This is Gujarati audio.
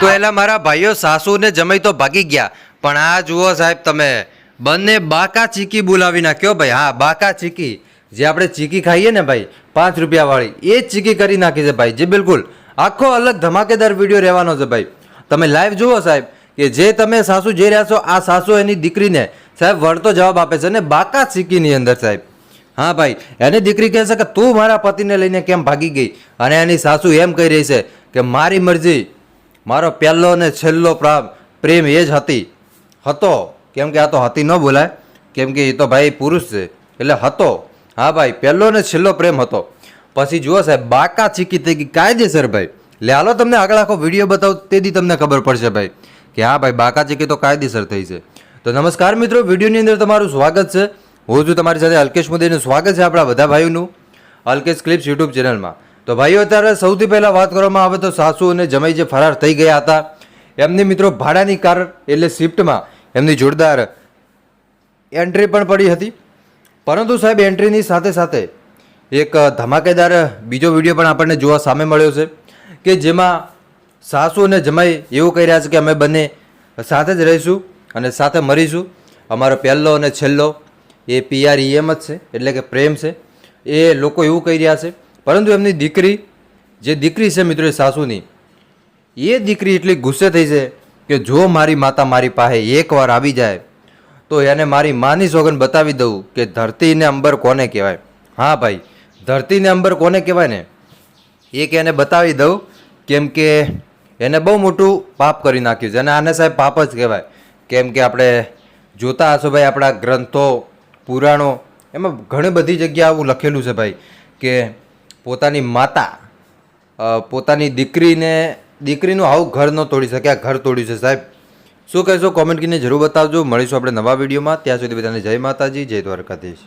તો એલા મારા ભાઈઓ સાસુ ને જમાઈ તો ભાગી ગયા. પણ આ જુઓ સાહેબ તમે, બંને બાકા ચીકી બોલાવી નાખ્યો ભાઈ. હા, બાકા ચીકી. જે આપણે ચીકી ખાઈએ ને ભાઈ, પાંચ રૂપિયાવાળી, એ જ ચીકી કરી નાખી છે ભાઈ. જે, બિલકુલ. આખો અલગ ધમાકેદાર વીડિયો રહેવાનો છે ભાઈ. તમે લાઈવ જુઓ સાહેબ, કે જે તમે સાસુ જઈ રહ્યા છો, આ સાસુ એની દીકરીને સાહેબ વળતો જવાબ આપે છે ને બાકા ચીકીની અંદર સાહેબ. હા ભાઈ, એની દીકરી કહેશે કે તું મારા પતિને લઈને કેમ ભાગી ગઈ? અને એની સાસુ એમ કહી રહી છે કે મારી મરજી, મારો પહેલો ને છેલ્લો પ્રા- પ્રેમ એ જ હતી. હતો, કેમ કે આ તો હતી ન બોલાય. કેમ કે એ તો ભાઈ પુરુષ છે, એટલે હતો. હા ભાઈ, પહેલો ને છેલ્લો પ્રેમ હતો. પછી જુઓ સાહેબ, બાકા ચીકી થઈ ગઈ. કાયદેસર ભાઈ. લે, હાલો તમને આગળ આખો વીડિયો બતાવો તેથી તમને ખબર પડશે ભાઈ. કે હા ભાઈ, બાકા ચીકી તો કાયદેસર થઈ છે. તો નમસ્કાર મિત્રો, વિડીયોની અંદર તમારું સ્વાગત છે. હું છું તમારી સાથે અલ્કેશ મોદીનું સ્વાગત છે આપણા બધા ભાઈઓનું. અલ્કેશ ક્લિપ્સ યુટ્યુબ ચેનલમાં. તો ભાઈઓ, અત્યારે સૌથી પહેલાં વાત કરવામાં આવે તો સાસુ અને જમાઈ જે ફરાર થઈ ગયા હતા, એમની મિત્રો ભાડાની કાર એટલે સ્વિફ્ટમાં એમની જોરદાર એન્ટ્રી પણ પડી હતી. પરંતુ સાહેબ, એન્ટ્રીની સાથે સાથે એક ધમાકેદાર બીજો વીડિયો પણ આપણને જોવા સામે મળ્યો છે કે જેમાં સાસુ અને જમાઈ એવું કહી રહ્યા છે કે અમે બંને સાથે જ રહીશું અને સાથે મરીશું. અમારો પહેલો અને છેલ્લો એ પીઆરઈએમ જ છે, એટલે કે પ્રેમ છે. એ લોકો એવું કહી રહ્યા છે, પરંતુ એમની દીકરી, જે દીકરી છે મિત્રો સાસુની, એ દીકરી એટલી ગુસ્સે થઈ છે કે જો મારી માતા મારી પાસે એકવાર આવી જાય, તો એને મારી માની સોગન બતાવી દઉં કે ધરતીને અંબર કોને કહેવાય. હા ભાઈ, ધરતીને અંબર કોને કહેવાય ને? એ કે એને બતાવી દઉં, કેમ કે એને બહુ મોટું પાપ કરી નાખ્યું છે. અને આને સાહેબ પાપ જ કહેવાય. કેમ કે આપણે જોતા હશો ભાઈ આપણા ગ્રંથો પુરાણો, એમાં ઘણી બધી જગ્યા આવું લખેલું છે ભાઈ, કે પોતાની માતા પોતાની દીકરીને, દીકરીનું આવું ઘર ન તોડી શકે, આ ઘર તોડ્યું છે સાહેબ. શું કહેશો કોમેન્ટ કરીને જરૂર બતાવજો. મળીશું આપણે નવા વિડીયોમાં. ત્યાં સુધી બધાને જય માતાજી, જય દ્વારકાધીશ.